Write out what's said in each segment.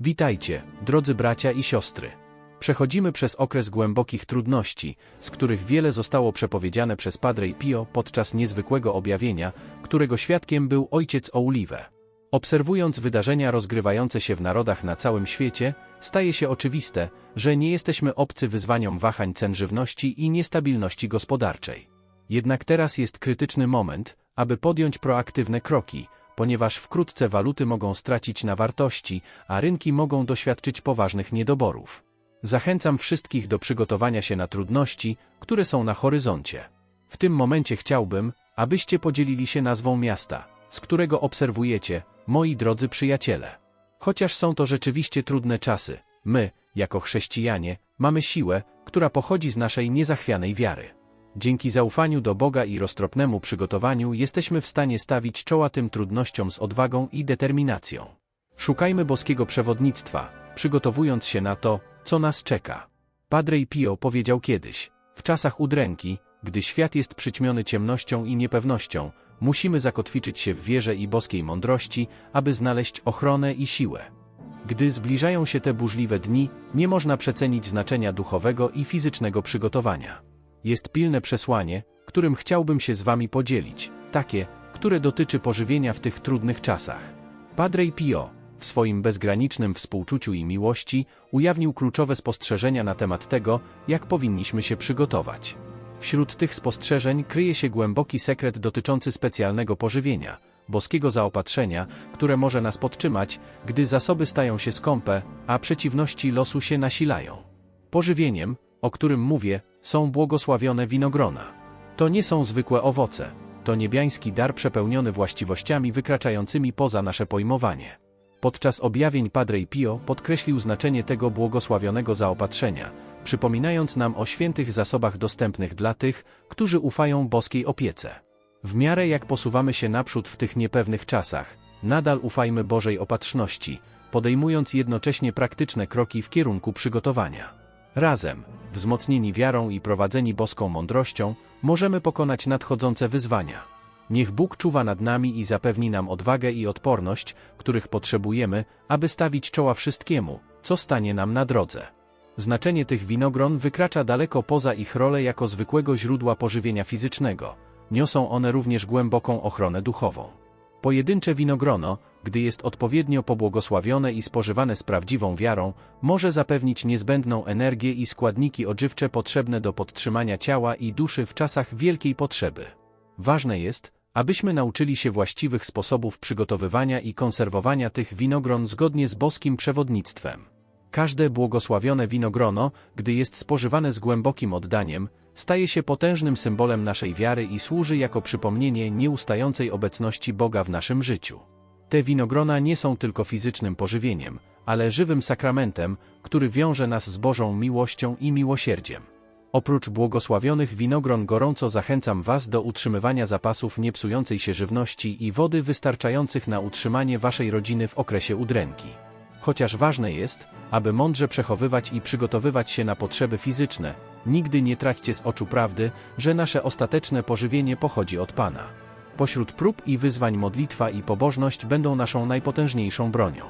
Witajcie, drodzy bracia i siostry. Przechodzimy przez okres głębokich trudności, z których wiele zostało przepowiedziane przez Padre Pio podczas niezwykłego objawienia, którego świadkiem był ojciec Olive. Obserwując wydarzenia rozgrywające się w narodach na całym świecie, staje się oczywiste, że nie jesteśmy obcy wyzwaniom wahań cen żywności i niestabilności gospodarczej. Jednak teraz jest krytyczny moment, aby podjąć proaktywne kroki, ponieważ wkrótce waluty mogą stracić na wartości, a rynki mogą doświadczyć poważnych niedoborów. Zachęcam wszystkich do przygotowania się na trudności, które są na horyzoncie. W tym momencie chciałbym, abyście podzielili się nazwą miasta, z którego obserwujecie, moi drodzy przyjaciele. Chociaż są to rzeczywiście trudne czasy, my, jako chrześcijanie, mamy siłę, która pochodzi z naszej niezachwianej wiary. Dzięki zaufaniu do Boga i roztropnemu przygotowaniu jesteśmy w stanie stawić czoła tym trudnościom z odwagą i determinacją. Szukajmy boskiego przewodnictwa, przygotowując się na to, co nas czeka. Padre Pio powiedział kiedyś, w czasach udręki, gdy świat jest przyćmiony ciemnością i niepewnością, musimy zakotwiczyć się w wierze i boskiej mądrości, aby znaleźć ochronę i siłę. Gdy zbliżają się te burzliwe dni, nie można przecenić znaczenia duchowego i fizycznego przygotowania. Jest pilne przesłanie, którym chciałbym się z Wami podzielić, takie, które dotyczy pożywienia w tych trudnych czasach. Padre Pio, w swoim bezgranicznym współczuciu i miłości, ujawnił kluczowe spostrzeżenia na temat tego, jak powinniśmy się przygotować. Wśród tych spostrzeżeń kryje się głęboki sekret dotyczący specjalnego pożywienia, boskiego zaopatrzenia, które może nas podtrzymać, gdy zasoby stają się skąpe, a przeciwności losu się nasilają. Pożywieniem, o którym mówię, są błogosławione winogrona. To nie są zwykłe owoce, to niebiański dar przepełniony właściwościami wykraczającymi poza nasze pojmowanie. Podczas objawień Padre Pio podkreślił znaczenie tego błogosławionego zaopatrzenia, przypominając nam o świętych zasobach dostępnych dla tych, którzy ufają boskiej opiece. W miarę jak posuwamy się naprzód w tych niepewnych czasach, nadal ufajmy Bożej opatrzności, podejmując jednocześnie praktyczne kroki w kierunku przygotowania. Razem, wzmocnieni wiarą i prowadzeni boską mądrością, możemy pokonać nadchodzące wyzwania. Niech Bóg czuwa nad nami i zapewni nam odwagę i odporność, których potrzebujemy, aby stawić czoła wszystkiemu, co stanie nam na drodze. Znaczenie tych winogron wykracza daleko poza ich rolę jako zwykłego źródła pożywienia fizycznego. Niosą one również głęboką ochronę duchową. Pojedyncze winogrono, gdy jest odpowiednio pobłogosławione i spożywane z prawdziwą wiarą, może zapewnić niezbędną energię i składniki odżywcze potrzebne do podtrzymania ciała i duszy w czasach wielkiej potrzeby. Ważne jest, abyśmy nauczyli się właściwych sposobów przygotowywania i konserwowania tych winogron zgodnie z boskim przewodnictwem. Każde błogosławione winogrono, gdy jest spożywane z głębokim oddaniem, staje się potężnym symbolem naszej wiary i służy jako przypomnienie nieustającej obecności Boga w naszym życiu. Te winogrona nie są tylko fizycznym pożywieniem, ale żywym sakramentem, który wiąże nas z Bożą miłością i miłosierdziem. Oprócz błogosławionych winogron gorąco zachęcam Was do utrzymywania zapasów niepsującej się żywności i wody wystarczających na utrzymanie Waszej rodziny w okresie udręki. Chociaż ważne jest, aby mądrze przechowywać i przygotowywać się na potrzeby fizyczne, nigdy nie traćcie z oczu prawdy, że nasze ostateczne pożywienie pochodzi od Pana. Pośród prób i wyzwań modlitwa i pobożność będą naszą najpotężniejszą bronią.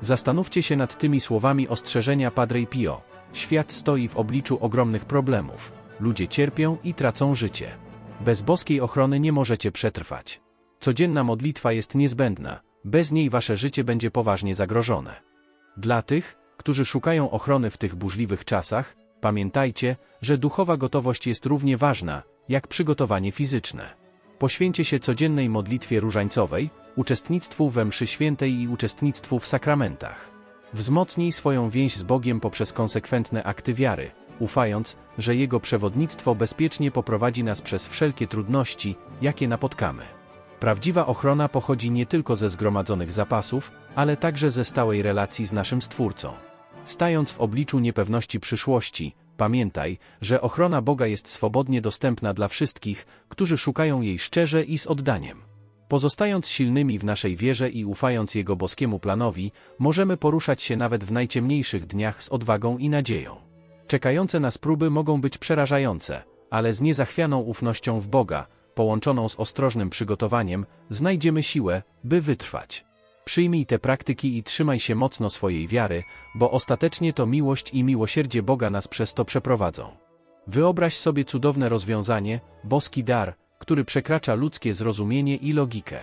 Zastanówcie się nad tymi słowami ostrzeżenia Padre Pio. Świat stoi w obliczu ogromnych problemów. Ludzie cierpią i tracą życie. Bez boskiej ochrony nie możecie przetrwać. Codzienna modlitwa jest niezbędna, bez niej wasze życie będzie poważnie zagrożone. Dla tych, którzy szukają ochrony w tych burzliwych czasach, pamiętajcie, że duchowa gotowość jest równie ważna, jak przygotowanie fizyczne. Poświęcie się codziennej modlitwie różańcowej, uczestnictwu we mszy świętej i uczestnictwu w sakramentach. Wzmocnij swoją więź z Bogiem poprzez konsekwentne akty wiary, ufając, że Jego przewodnictwo bezpiecznie poprowadzi nas przez wszelkie trudności, jakie napotkamy. Prawdziwa ochrona pochodzi nie tylko ze zgromadzonych zapasów, ale także ze stałej relacji z naszym Stwórcą. Stając w obliczu niepewności przyszłości, pamiętaj, że ochrona Boga jest swobodnie dostępna dla wszystkich, którzy szukają jej szczerze i z oddaniem. Pozostając silnymi w naszej wierze i ufając Jego boskiemu planowi, możemy poruszać się nawet w najciemniejszych dniach z odwagą i nadzieją. Czekające nas próby mogą być przerażające, ale z niezachwianą ufnością w Boga, połączoną z ostrożnym przygotowaniem, znajdziemy siłę, by wytrwać. Przyjmij te praktyki i trzymaj się mocno swojej wiary, bo ostatecznie to miłość i miłosierdzie Boga nas przez to przeprowadzą. Wyobraź sobie cudowne rozwiązanie, boski dar, który przekracza ludzkie zrozumienie i logikę.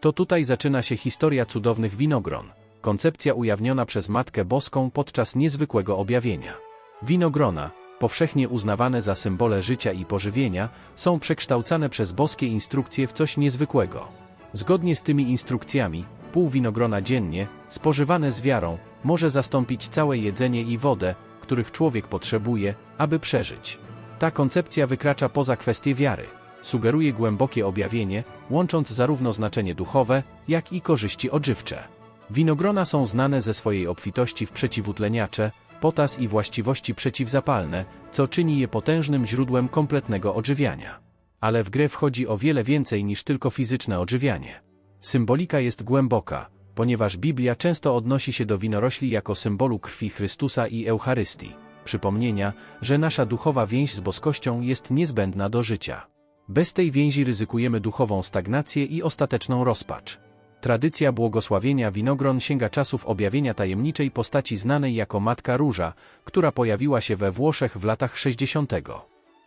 To tutaj zaczyna się historia cudownych winogron, koncepcja ujawniona przez Matkę Boską podczas niezwykłego objawienia. Winogrona, powszechnie uznawane za symbole życia i pożywienia, są przekształcane przez boskie instrukcje w coś niezwykłego. Zgodnie z tymi instrukcjami, pół winogrona dziennie, spożywane z wiarą, może zastąpić całe jedzenie i wodę, których człowiek potrzebuje, aby przeżyć. Ta koncepcja wykracza poza kwestię wiary. Sugeruje głębokie objawienie, łącząc zarówno znaczenie duchowe, jak i korzyści odżywcze. Winogrona są znane ze swojej obfitości w przeciwutleniacze, potas i właściwości przeciwzapalne, co czyni je potężnym źródłem kompletnego odżywiania. Ale w grę wchodzi o wiele więcej niż tylko fizyczne odżywianie. Symbolika jest głęboka, ponieważ Biblia często odnosi się do winorośli jako symbolu krwi Chrystusa i Eucharystii, przypomnienia, że nasza duchowa więź z boskością jest niezbędna do życia. Bez tej więzi ryzykujemy duchową stagnację i ostateczną rozpacz. Tradycja błogosławienia winogron sięga czasów objawienia tajemniczej postaci znanej jako Matka Róża, która pojawiła się we Włoszech w latach 60.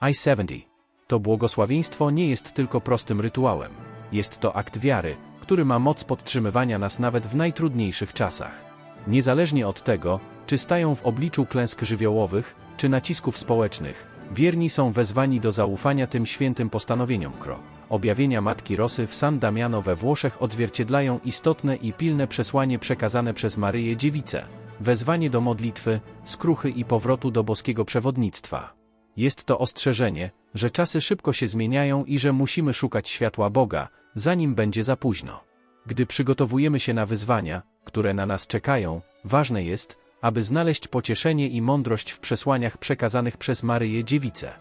I-70. To błogosławieństwo nie jest tylko prostym rytuałem. Jest to akt wiary, który ma moc podtrzymywania nas nawet w najtrudniejszych czasach. Niezależnie od tego, czy stają w obliczu klęsk żywiołowych, czy nacisków społecznych, wierni są wezwani do zaufania tym świętym postanowieniom kro. Objawienia Matki Rosy w San Damiano we Włoszech odzwierciedlają istotne i pilne przesłanie przekazane przez Maryję Dziewicę, wezwanie do modlitwy, skruchy i powrotu do boskiego przewodnictwa. Jest to ostrzeżenie, że czasy szybko się zmieniają i że musimy szukać światła Boga, zanim będzie za późno. Gdy przygotowujemy się na wyzwania, które na nas czekają, ważne jest, aby znaleźć pocieszenie i mądrość w przesłaniach przekazanych przez Maryję Dziewicę.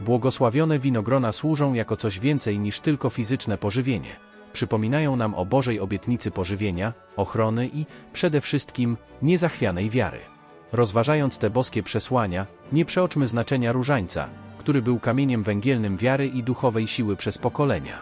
Błogosławione winogrona służą jako coś więcej niż tylko fizyczne pożywienie. Przypominają nam o Bożej obietnicy pożywienia, ochrony i, przede wszystkim, niezachwianej wiary. Rozważając te boskie przesłania, nie przeoczmy znaczenia różańca, który był kamieniem węgielnym wiary i duchowej siły przez pokolenia.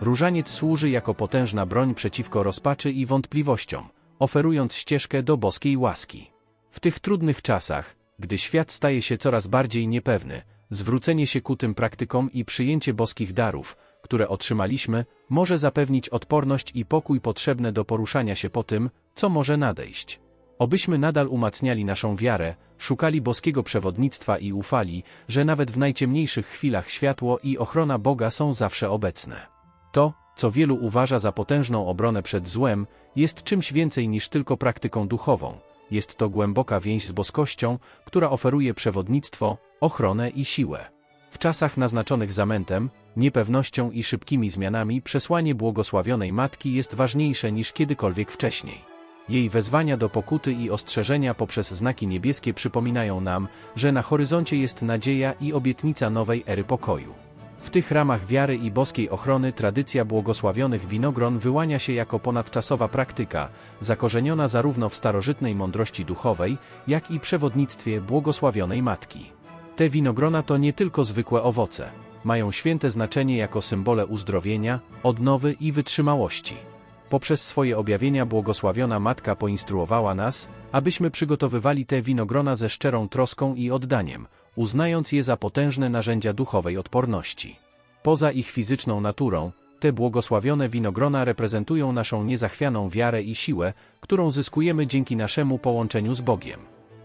Różaniec służy jako potężna broń przeciwko rozpaczy i wątpliwościom, oferując ścieżkę do boskiej łaski. W tych trudnych czasach, gdy świat staje się coraz bardziej niepewny, zwrócenie się ku tym praktykom i przyjęcie boskich darów, które otrzymaliśmy, może zapewnić odporność i pokój potrzebne do poruszania się po tym, co może nadejść. Obyśmy nadal umacniali naszą wiarę, szukali boskiego przewodnictwa i ufali, że nawet w najciemniejszych chwilach światło i ochrona Boga są zawsze obecne. To, co wielu uważa za potężną obronę przed złem, jest czymś więcej niż tylko praktyką duchową. Jest to głęboka więź z boskością, która oferuje przewodnictwo, ochronę i siłę. W czasach naznaczonych zamętem, niepewnością i szybkimi zmianami przesłanie błogosławionej Matki jest ważniejsze niż kiedykolwiek wcześniej. Jej wezwania do pokuty i ostrzeżenia poprzez znaki niebieskie przypominają nam, że na horyzoncie jest nadzieja i obietnica nowej ery pokoju. W tych ramach wiary i boskiej ochrony tradycja błogosławionych winogron wyłania się jako ponadczasowa praktyka, zakorzeniona zarówno w starożytnej mądrości duchowej, jak i przewodnictwie błogosławionej Matki. Te winogrona to nie tylko zwykłe owoce, mają święte znaczenie jako symbole uzdrowienia, odnowy i wytrzymałości. Poprzez swoje objawienia błogosławiona Matka poinstruowała nas, abyśmy przygotowywali te winogrona ze szczerą troską i oddaniem, uznając je za potężne narzędzia duchowej odporności. Poza ich fizyczną naturą, te błogosławione winogrona reprezentują naszą niezachwianą wiarę i siłę, którą zyskujemy dzięki naszemu połączeniu z Bogiem.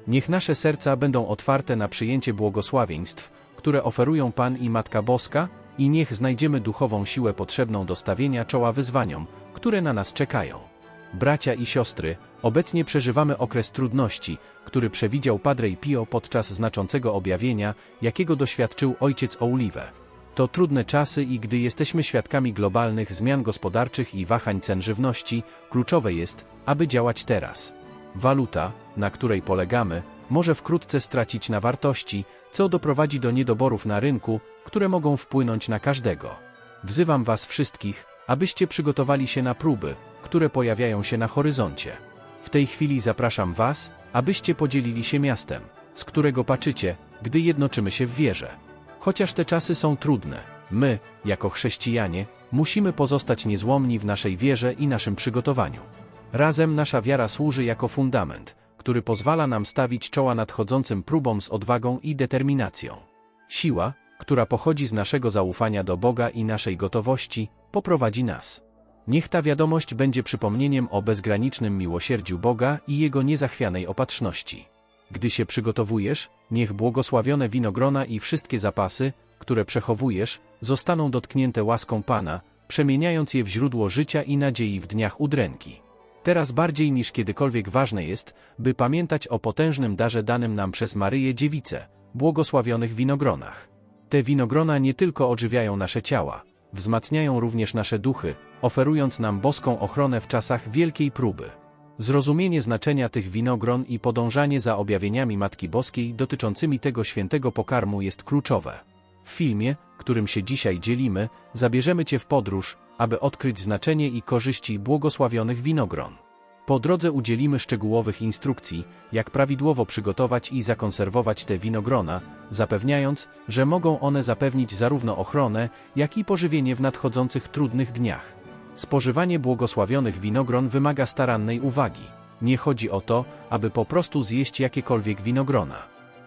Niech nasze serca będą otwarte na przyjęcie błogosławieństw, które oferują Pan i Matka Boska, i niech znajdziemy duchową siłę potrzebną do stawienia czoła wyzwaniom, które na nas czekają. Bracia i siostry, obecnie przeżywamy okres trudności, który przewidział Padre Pio podczas znaczącego objawienia, jakiego doświadczył ojciec Olive. To trudne czasy i gdy jesteśmy świadkami globalnych zmian gospodarczych i wahań cen żywności, kluczowe jest, aby działać teraz. Waluta, na której polegamy, może wkrótce stracić na wartości, co doprowadzi do niedoborów na rynku, które mogą wpłynąć na każdego. Wzywam Was wszystkich, abyście przygotowali się na próby, które pojawiają się na horyzoncie. W tej chwili zapraszam Was, abyście podzielili się miastem, z którego patrzycie, gdy jednoczymy się w wierze. Chociaż te czasy są trudne, my, jako chrześcijanie, musimy pozostać niezłomni w naszej wierze i naszym przygotowaniu. Razem nasza wiara służy jako fundament, który pozwala nam stawić czoła nadchodzącym próbom z odwagą i determinacją. Siła, która pochodzi z naszego zaufania do Boga i naszej gotowości, poprowadzi nas. Niech ta wiadomość będzie przypomnieniem o bezgranicznym miłosierdziu Boga i Jego niezachwianej opatrzności. Gdy się przygotowujesz, niech błogosławione winogrona i wszystkie zapasy, które przechowujesz, zostaną dotknięte łaską Pana, przemieniając je w źródło życia i nadziei w dniach udręki. Teraz bardziej niż kiedykolwiek ważne jest, by pamiętać o potężnym darze danym nam przez Maryję Dziewicę, błogosławionych winogronach. Te winogrona nie tylko odżywiają nasze ciała, wzmacniają również nasze duchy, oferując nam boską ochronę w czasach wielkiej próby. Zrozumienie znaczenia tych winogron i podążanie za objawieniami Matki Boskiej dotyczącymi tego świętego pokarmu jest kluczowe. W filmie, którym się dzisiaj dzielimy, zabierzemy Cię w podróż, aby odkryć znaczenie i korzyści błogosławionych winogron. Po drodze udzielimy szczegółowych instrukcji, jak prawidłowo przygotować i zakonserwować te winogrona, zapewniając, że mogą one zapewnić zarówno ochronę, jak i pożywienie w nadchodzących trudnych dniach. Spożywanie błogosławionych winogron wymaga starannej uwagi. Nie chodzi o to, aby po prostu zjeść jakiekolwiek winogrona.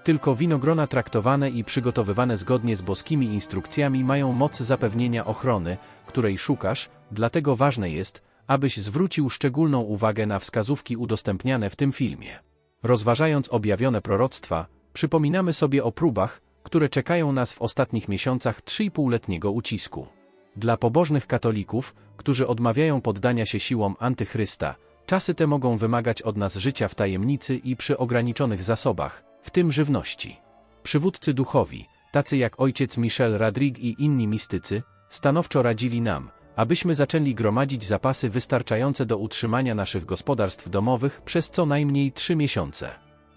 Tylko winogrona traktowane i przygotowywane zgodnie z boskimi instrukcjami mają moc zapewnienia ochrony, której szukasz, dlatego ważne jest, abyś zwrócił szczególną uwagę na wskazówki udostępniane w tym filmie. Rozważając objawione proroctwa, przypominamy sobie o próbach, które czekają nas w ostatnich miesiącach 3,5-letniego ucisku. Dla pobożnych katolików, którzy odmawiają poddania się siłom antychrysta, czasy te mogą wymagać od nas życia w tajemnicy i przy ograniczonych zasobach, w tym żywności. Przywódcy duchowi, tacy jak ojciec Michel Radrig i inni mistycy, stanowczo radzili nam, abyśmy zaczęli gromadzić zapasy wystarczające do utrzymania naszych gospodarstw domowych przez co najmniej trzy miesiące.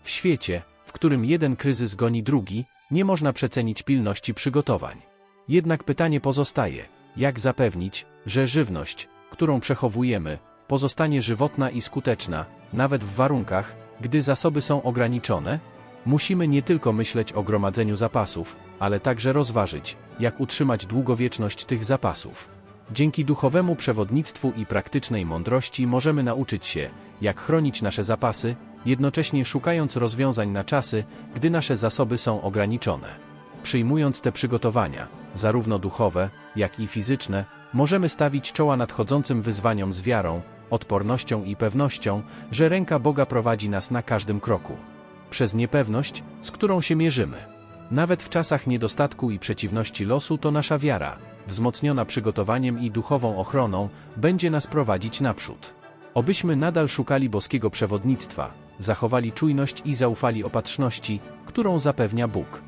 W świecie, w którym jeden kryzys goni drugi, nie można przecenić pilności przygotowań. Jednak pytanie pozostaje, jak zapewnić, że żywność, którą przechowujemy, pozostanie żywotna i skuteczna, nawet w warunkach, gdy zasoby są ograniczone? Musimy nie tylko myśleć o gromadzeniu zapasów, ale także rozważyć, jak utrzymać długowieczność tych zapasów. Dzięki duchowemu przewodnictwu i praktycznej mądrości możemy nauczyć się, jak chronić nasze zapasy, jednocześnie szukając rozwiązań na czasy, gdy nasze zasoby są ograniczone. Przyjmując te przygotowania, zarówno duchowe, jak i fizyczne, możemy stawić czoła nadchodzącym wyzwaniom z wiarą, odpornością i pewnością, że ręka Boga prowadzi nas na każdym kroku. Przez niepewność, z którą się mierzymy. Nawet w czasach niedostatku i przeciwności losu to nasza wiara, wzmocniona przygotowaniem i duchową ochroną, będzie nas prowadzić naprzód. Obyśmy nadal szukali boskiego przewodnictwa, zachowali czujność i zaufali opatrzności, którą zapewnia Bóg.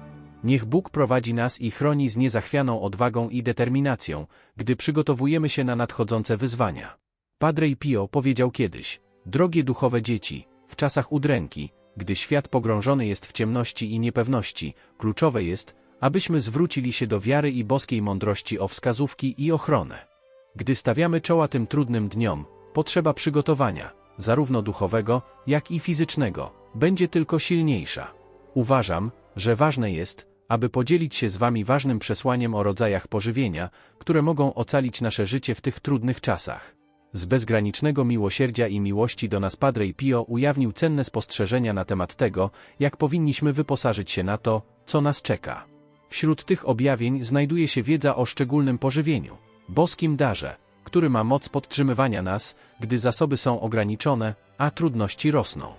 Niech Bóg prowadzi nas i chroni z niezachwianą odwagą i determinacją, gdy przygotowujemy się na nadchodzące wyzwania. Padre Pio powiedział kiedyś: Drogie duchowe dzieci, w czasach udręki, gdy świat pogrążony jest w ciemności i niepewności, kluczowe jest, abyśmy zwrócili się do wiary i boskiej mądrości o wskazówki i ochronę. Gdy stawiamy czoła tym trudnym dniom, potrzeba przygotowania, zarówno duchowego, jak i fizycznego, będzie tylko silniejsza. Uważam, że ważne jest, aby podzielić się z Wami ważnym przesłaniem o rodzajach pożywienia, które mogą ocalić nasze życie w tych trudnych czasach. Z bezgranicznego miłosierdzia i miłości do nas Padre Pio ujawnił cenne spostrzeżenia na temat tego, jak powinniśmy wyposażyć się na to, co nas czeka. Wśród tych objawień znajduje się wiedza o szczególnym pożywieniu, boskim darze, który ma moc podtrzymywania nas, gdy zasoby są ograniczone, a trudności rosną.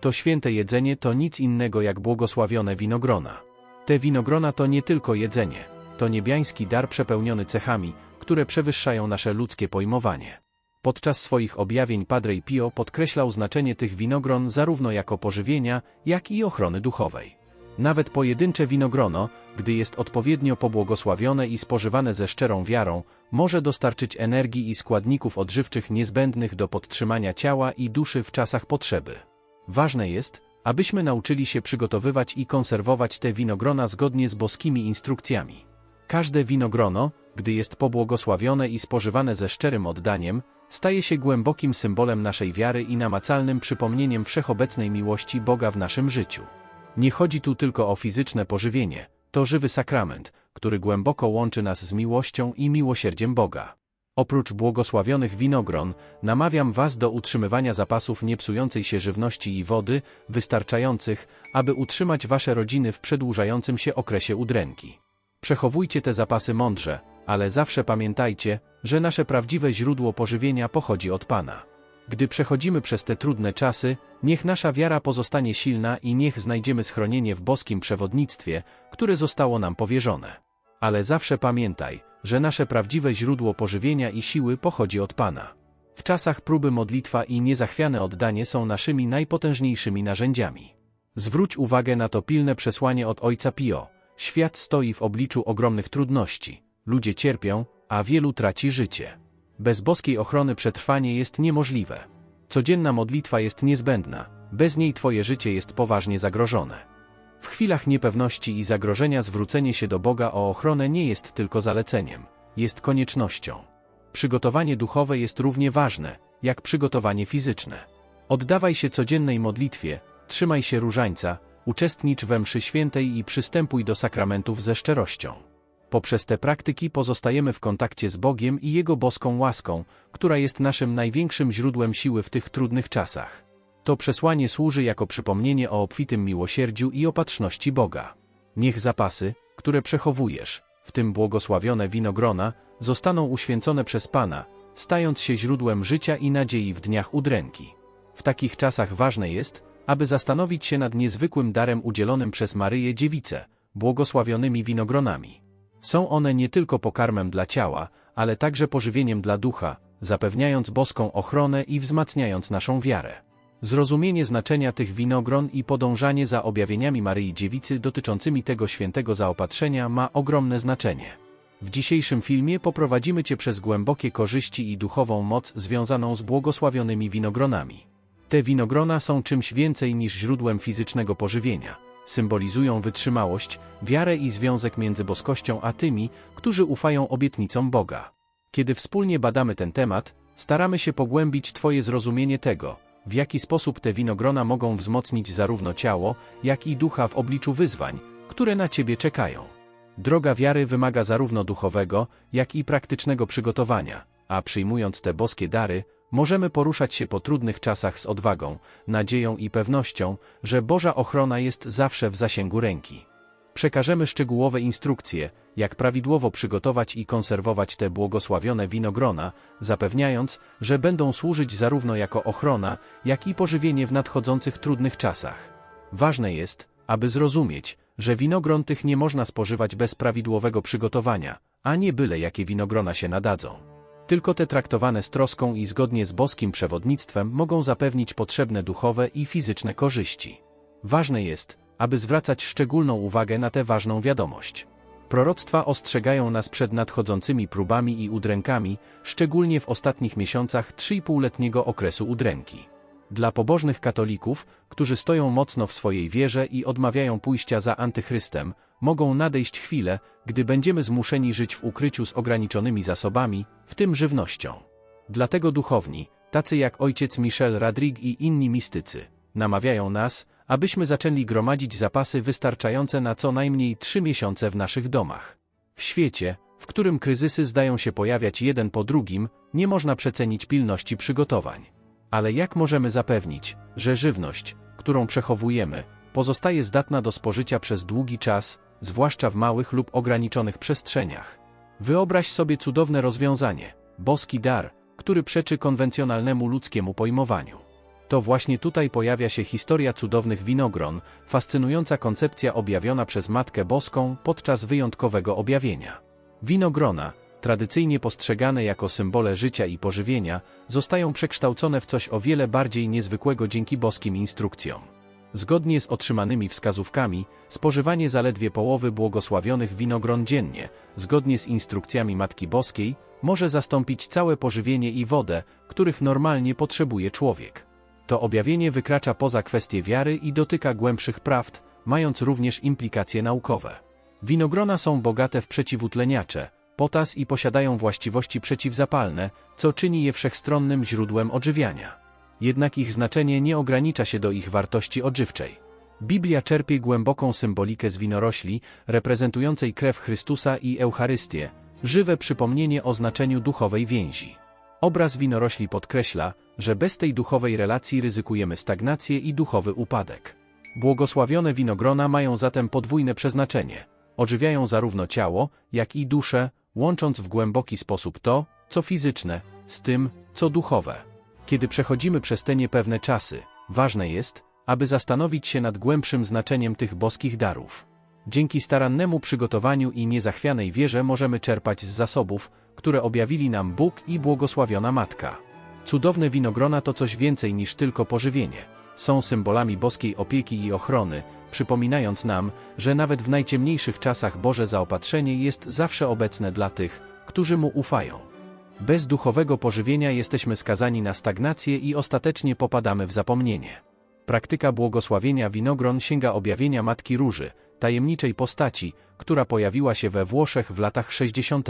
To święte jedzenie to nic innego jak błogosławione winogrona. Te winogrona to nie tylko jedzenie, to niebiański dar przepełniony cechami, które przewyższają nasze ludzkie pojmowanie. Podczas swoich objawień Padre Pio podkreślał znaczenie tych winogron zarówno jako pożywienia, jak i ochrony duchowej. Nawet pojedyncze winogrono, gdy jest odpowiednio pobłogosławione i spożywane ze szczerą wiarą, może dostarczyć energii i składników odżywczych niezbędnych do podtrzymania ciała i duszy w czasach potrzeby. Ważne jest, abyśmy nauczyli się przygotowywać i konserwować te winogrona zgodnie z boskimi instrukcjami. Każde winogrono, gdy jest pobłogosławione i spożywane ze szczerym oddaniem, staje się głębokim symbolem naszej wiary i namacalnym przypomnieniem wszechobecnej miłości Boga w naszym życiu. Nie chodzi tu tylko o fizyczne pożywienie, to żywy sakrament, który głęboko łączy nas z miłością i miłosierdziem Boga. Oprócz błogosławionych winogron, namawiam Was do utrzymywania zapasów niepsującej się żywności i wody, wystarczających, aby utrzymać Wasze rodziny w przedłużającym się okresie udręki. Przechowujcie te zapasy mądrze, ale zawsze pamiętajcie, że nasze prawdziwe źródło pożywienia pochodzi od Pana. Gdy przechodzimy przez te trudne czasy, niech nasza wiara pozostanie silna i niech znajdziemy schronienie w boskim przewodnictwie, które zostało nam powierzone. Ale zawsze pamiętaj, że nasze prawdziwe źródło pożywienia i siły pochodzi od Pana. W czasach próby modlitwa i niezachwiane oddanie są naszymi najpotężniejszymi narzędziami. Zwróć uwagę na to pilne przesłanie od Ojca Pio. Świat stoi w obliczu ogromnych trudności. Ludzie cierpią, a wielu traci życie. Bez boskiej ochrony przetrwanie jest niemożliwe. Codzienna modlitwa jest niezbędna, bez niej Twoje życie jest poważnie zagrożone. W chwilach niepewności i zagrożenia zwrócenie się do Boga o ochronę nie jest tylko zaleceniem, jest koniecznością. Przygotowanie duchowe jest równie ważne, jak przygotowanie fizyczne. Oddawaj się codziennej modlitwie, trzymaj się różańca, uczestnicz we mszy świętej i przystępuj do sakramentów ze szczerością. Poprzez te praktyki pozostajemy w kontakcie z Bogiem i Jego boską łaską, która jest naszym największym źródłem siły w tych trudnych czasach. To przesłanie służy jako przypomnienie o obfitym miłosierdziu i opatrzności Boga. Niech zapasy, które przechowujesz, w tym błogosławione winogrona, zostaną uświęcone przez Pana, stając się źródłem życia i nadziei w dniach udręki. W takich czasach ważne jest, aby zastanowić się nad niezwykłym darem udzielonym przez Maryję Dziewicę, błogosławionymi winogronami. Są one nie tylko pokarmem dla ciała, ale także pożywieniem dla ducha, zapewniając boską ochronę i wzmacniając naszą wiarę. Zrozumienie znaczenia tych winogron i podążanie za objawieniami Maryi Dziewicy dotyczącymi tego świętego zaopatrzenia ma ogromne znaczenie. W dzisiejszym filmie poprowadzimy Cię przez głębokie korzyści i duchową moc związaną z błogosławionymi winogronami. Te winogrona są czymś więcej niż źródłem fizycznego pożywienia. Symbolizują wytrzymałość, wiarę i związek między boskością a tymi, którzy ufają obietnicom Boga. Kiedy wspólnie badamy ten temat, staramy się pogłębić Twoje zrozumienie tego, w jaki sposób te winogrona mogą wzmocnić zarówno ciało, jak i ducha w obliczu wyzwań, które na Ciebie czekają. Droga wiary wymaga zarówno duchowego, jak i praktycznego przygotowania, a przyjmując te boskie dary, możemy poruszać się po trudnych czasach z odwagą, nadzieją i pewnością, że Boża ochrona jest zawsze w zasięgu ręki. Przekażemy szczegółowe instrukcje, jak prawidłowo przygotować i konserwować te błogosławione winogrona, zapewniając, że będą służyć zarówno jako ochrona, jak i pożywienie w nadchodzących trudnych czasach. Ważne jest, aby zrozumieć, że winogron tych nie można spożywać bez prawidłowego przygotowania, a nie byle jakie winogrona się nadadzą. Tylko te traktowane z troską i zgodnie z boskim przewodnictwem mogą zapewnić potrzebne duchowe i fizyczne korzyści. Ważne jest, aby zwracać szczególną uwagę na tę ważną wiadomość. Proroctwa ostrzegają nas przed nadchodzącymi próbami i udrękami, szczególnie w ostatnich miesiącach 3,5-letniego okresu udręki. Dla pobożnych katolików, którzy stoją mocno w swojej wierze i odmawiają pójścia za antychrystem, mogą nadejść chwile, gdy będziemy zmuszeni żyć w ukryciu z ograniczonymi zasobami, w tym żywnością. Dlatego duchowni, tacy jak ojciec Michel Radrig i inni mistycy, namawiają nas, abyśmy zaczęli gromadzić zapasy wystarczające na co najmniej trzy miesiące w naszych domach. W świecie, w którym kryzysy zdają się pojawiać jeden po drugim, nie można przecenić pilności przygotowań. Ale jak możemy zapewnić, że żywność, którą przechowujemy, pozostaje zdatna do spożycia przez długi czas, zwłaszcza w małych lub ograniczonych przestrzeniach? Wyobraź sobie cudowne rozwiązanie, boski dar, który przeczy konwencjonalnemu ludzkiemu pojmowaniu. To właśnie tutaj pojawia się historia cudownych winogron, fascynująca koncepcja objawiona przez Matkę Boską podczas wyjątkowego objawienia. Winogrona, tradycyjnie postrzegane jako symbole życia i pożywienia, zostają przekształcone w coś o wiele bardziej niezwykłego dzięki boskim instrukcjom. Zgodnie z otrzymanymi wskazówkami, spożywanie zaledwie połowy błogosławionych winogron dziennie, zgodnie z instrukcjami Matki Boskiej, może zastąpić całe pożywienie i wodę, których normalnie potrzebuje człowiek. To objawienie wykracza poza kwestie wiary i dotyka głębszych prawd, mając również implikacje naukowe. Winogrona są bogate w przeciwutleniacze, potas i posiadają właściwości przeciwzapalne, co czyni je wszechstronnym źródłem odżywiania. Jednak ich znaczenie nie ogranicza się do ich wartości odżywczej. Biblia czerpie głęboką symbolikę z winorośli, reprezentującej krew Chrystusa i Eucharystię, żywe przypomnienie o znaczeniu duchowej więzi. Obraz winorośli podkreśla, że bez tej duchowej relacji ryzykujemy stagnację i duchowy upadek. Błogosławione winogrona mają zatem podwójne przeznaczenie. Ożywiają zarówno ciało, jak i duszę, łącząc w głęboki sposób to, co fizyczne, z tym, co duchowe. Kiedy przechodzimy przez te niepewne czasy, ważne jest, aby zastanowić się nad głębszym znaczeniem tych boskich darów. Dzięki starannemu przygotowaniu i niezachwianej wierze możemy czerpać z zasobów, które objawili nam Bóg i błogosławiona Matka. Cudowne winogrona to coś więcej niż tylko pożywienie. Są symbolami boskiej opieki i ochrony, przypominając nam, że nawet w najciemniejszych czasach Boże zaopatrzenie jest zawsze obecne dla tych, którzy Mu ufają. Bez duchowego pożywienia jesteśmy skazani na stagnację i ostatecznie popadamy w zapomnienie. Praktyka błogosławienia winogron sięga objawienia Matki Róży, tajemniczej postaci, która pojawiła się we Włoszech w latach 60.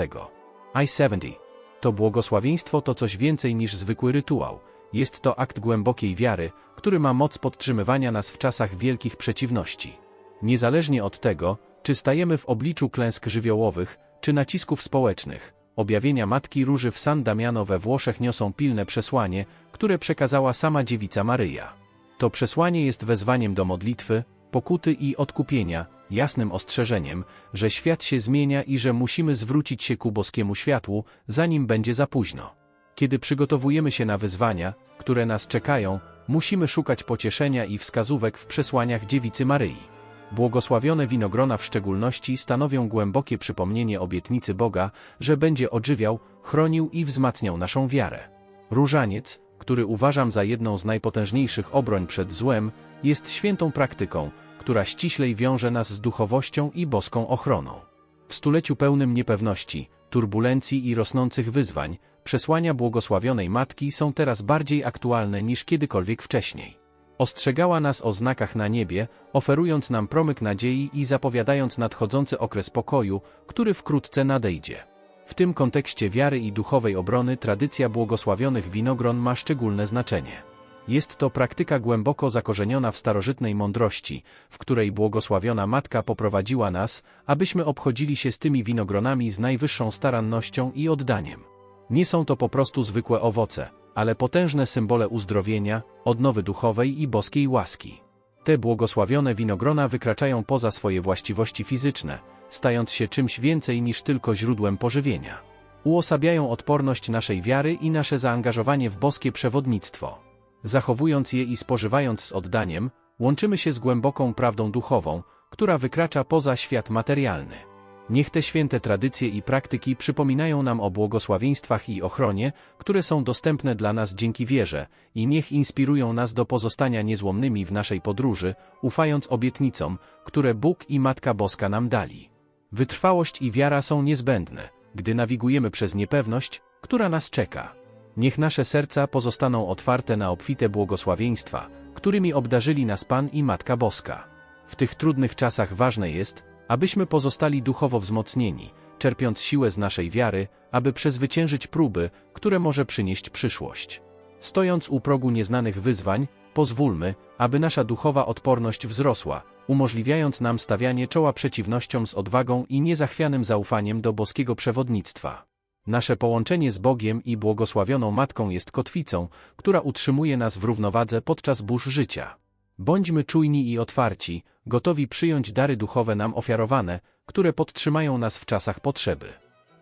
I-70. To błogosławieństwo to coś więcej niż zwykły rytuał. Jest to akt głębokiej wiary, który ma moc podtrzymywania nas w czasach wielkich przeciwności. Niezależnie od tego, czy stajemy w obliczu klęsk żywiołowych, czy nacisków społecznych, objawienia Matki Róży w San Damiano we Włoszech niosą pilne przesłanie, które przekazała sama dziewica Maryja. To przesłanie jest wezwaniem do modlitwy, pokuty i odkupienia, jasnym ostrzeżeniem, że świat się zmienia i że musimy zwrócić się ku boskiemu światłu, zanim będzie za późno. Kiedy przygotowujemy się na wyzwania, które nas czekają, musimy szukać pocieszenia i wskazówek w przesłaniach dziewicy Maryi. Błogosławione winogrona w szczególności stanowią głębokie przypomnienie obietnicy Boga, że będzie odżywiał, chronił i wzmacniał naszą wiarę. Różaniec, który uważam za jedną z najpotężniejszych obroń przed złem, jest świętą praktyką, która ściślej wiąże nas z duchowością i boską ochroną. W stuleciu pełnym niepewności, turbulencji i rosnących wyzwań, przesłania błogosławionej Matki są teraz bardziej aktualne niż kiedykolwiek wcześniej. Ostrzegała nas o znakach na niebie, oferując nam promyk nadziei i zapowiadając nadchodzący okres pokoju, który wkrótce nadejdzie. W tym kontekście wiary i duchowej obrony tradycja błogosławionych winogron ma szczególne znaczenie. Jest to praktyka głęboko zakorzeniona w starożytnej mądrości, w której błogosławiona Matka poprowadziła nas, abyśmy obchodzili się z tymi winogronami z najwyższą starannością i oddaniem. Nie są to po prostu zwykłe owoce, ale potężne symbole uzdrowienia, odnowy duchowej i boskiej łaski. Te błogosławione winogrona wykraczają poza swoje właściwości fizyczne, stając się czymś więcej niż tylko źródłem pożywienia. Uosabiają odporność naszej wiary i nasze zaangażowanie w boskie przewodnictwo. Zachowując je i spożywając z oddaniem, łączymy się z głęboką prawdą duchową, która wykracza poza świat materialny. Niech te święte tradycje i praktyki przypominają nam o błogosławieństwach i ochronie, które są dostępne dla nas dzięki wierze, i niech inspirują nas do pozostania niezłomnymi w naszej podróży, ufając obietnicom, które Bóg i Matka Boska nam dali. Wytrwałość i wiara są niezbędne, gdy nawigujemy przez niepewność, która nas czeka. Niech nasze serca pozostaną otwarte na obfite błogosławieństwa, którymi obdarzyli nas Pan i Matka Boska. W tych trudnych czasach ważne jest, abyśmy pozostali duchowo wzmocnieni, czerpiąc siłę z naszej wiary, aby przezwyciężyć próby, które może przynieść przyszłość. Stojąc u progu nieznanych wyzwań, pozwólmy, aby nasza duchowa odporność wzrosła, umożliwiając nam stawianie czoła przeciwnościom z odwagą i niezachwianym zaufaniem do boskiego przewodnictwa. Nasze połączenie z Bogiem i błogosławioną Matką jest kotwicą, która utrzymuje nas w równowadze podczas burz życia. Bądźmy czujni i otwarci, gotowi przyjąć dary duchowe nam ofiarowane, które podtrzymają nas w czasach potrzeby.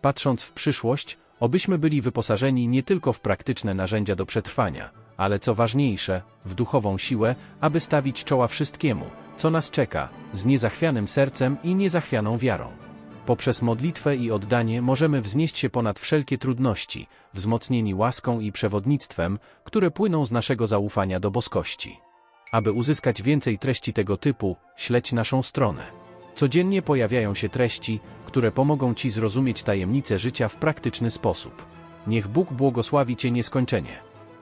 Patrząc w przyszłość, obyśmy byli wyposażeni nie tylko w praktyczne narzędzia do przetrwania, ale co ważniejsze, w duchową siłę, aby stawić czoła wszystkiemu, co nas czeka, z niezachwianym sercem i niezachwianą wiarą. Poprzez modlitwę i oddanie możemy wznieść się ponad wszelkie trudności, wzmocnieni łaską i przewodnictwem, które płyną z naszego zaufania do boskości. Aby uzyskać więcej treści tego typu, śledź naszą stronę. Codziennie pojawiają się treści, które pomogą Ci zrozumieć tajemnice życia w praktyczny sposób. Niech Bóg błogosławi Cię nieskończenie.